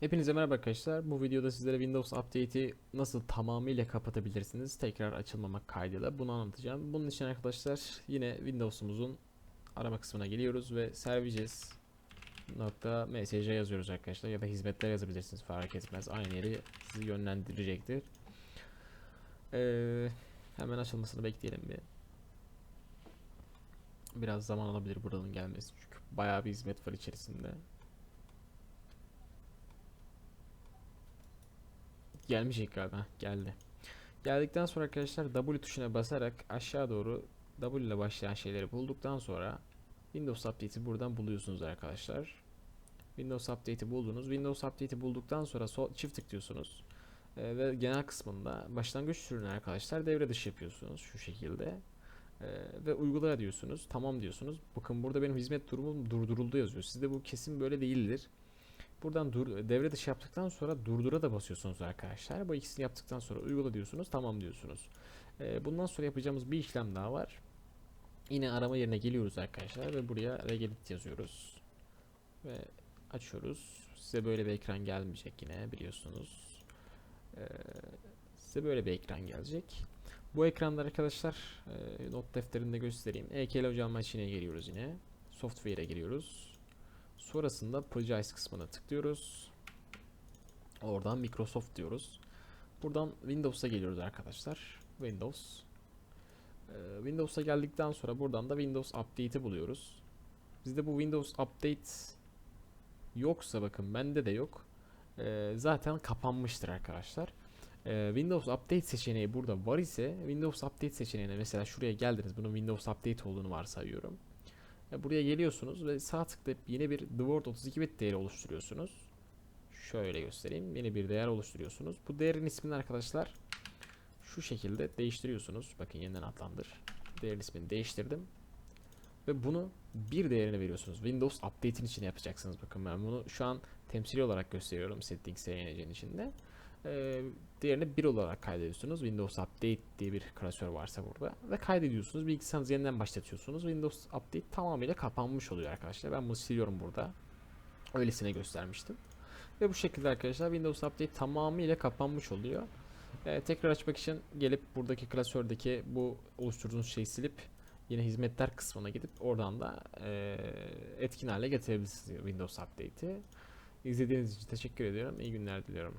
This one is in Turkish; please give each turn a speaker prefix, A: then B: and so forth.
A: Hepinize merhaba arkadaşlar. Bu videoda sizlere Windows Update'i nasıl tamamıyla kapatabilirsiniz tekrar açılmamak kaydıyla bunu anlatacağım. Bunun için arkadaşlar yine Windows'umuzun arama kısmına geliyoruz ve services nokta msc yazıyoruz arkadaşlar ya da hizmetler yazabilirsiniz fark etmez. Aynı yeri sizi yönlendirecektir. Ee, hemen açılmasını bekleyelim bir. Biraz zaman alabilir buranın gelmesi çünkü bayağı bir hizmet var içerisinde. Gelmeyecek galiba. Geldi. Geldikten sonra arkadaşlar W tuşuna basarak aşağı doğru W ile başlayan şeyleri bulduktan sonra Windows Update'i buradan buluyorsunuz arkadaşlar. Windows Update'i buldunuz. Windows Update'i bulduktan sonra sol, çift tıklıyorsunuz. Ee, ve genel kısmında başlangıç türünü arkadaşlar devre dışı yapıyorsunuz şu şekilde. Ee, ve uygula diyorsunuz. Tamam diyorsunuz. Bakın burada benim hizmet durumum durduruldu yazıyor. Sizde bu kesin böyle değildir. Buradan dur, devre dışı yaptıktan sonra durdura da basıyorsunuz arkadaşlar. Bu ikisini yaptıktan sonra uygula diyorsunuz. Tamam diyorsunuz. Ee, bundan sonra yapacağımız bir işlem daha var. Yine arama yerine geliyoruz arkadaşlar ve buraya regedit yazıyoruz. Ve açıyoruz. Size böyle bir ekran gelmeyecek yine biliyorsunuz. Ee, size böyle bir ekran gelecek. Bu ekranda arkadaşlar e, not defterinde göstereyim. EKL hocam maçine giriyoruz yine. Software'e giriyoruz. Sonrasında Project kısmına tıklıyoruz. Oradan Microsoft diyoruz. Buradan Windows'a geliyoruz arkadaşlar. Windows. Ee, Windows'a geldikten sonra buradan da Windows Update'i buluyoruz. Bizde bu Windows Update yoksa bakın bende de yok. Ee, zaten kapanmıştır arkadaşlar. Ee, Windows Update seçeneği burada var ise Windows Update seçeneğine mesela şuraya geldiniz. Bunun Windows Update olduğunu varsayıyorum. Ya buraya geliyorsunuz ve sağ tıklayıp yeni bir The Word 32 bit değeri oluşturuyorsunuz. Şöyle göstereyim. Yeni bir değer oluşturuyorsunuz. Bu değerin ismini arkadaşlar şu şekilde değiştiriyorsunuz. Bakın yeniden adlandır. Değerin ismini değiştirdim. Ve bunu bir değerini veriyorsunuz. Windows Update'in içine yapacaksınız. Bakın ben bunu şu an temsili olarak gösteriyorum Settings SYNC'nin içinde. Ee, diğerini 1 olarak kaydediyorsunuz. Windows Update diye bir klasör varsa burada. Ve kaydediyorsunuz. Bilgisayarınızı yeniden başlatıyorsunuz. Windows Update tamamıyla kapanmış oluyor arkadaşlar. Ben bunu siliyorum burada. Öylesine göstermiştim. Ve bu şekilde arkadaşlar Windows Update tamamıyla kapanmış oluyor. Ee, tekrar açmak için gelip buradaki klasördeki bu oluşturduğunuz şeyi silip yine hizmetler kısmına gidip oradan da e, etkin hale getirebilirsiniz Windows Update'i. İzlediğiniz için teşekkür ediyorum. İyi günler diliyorum.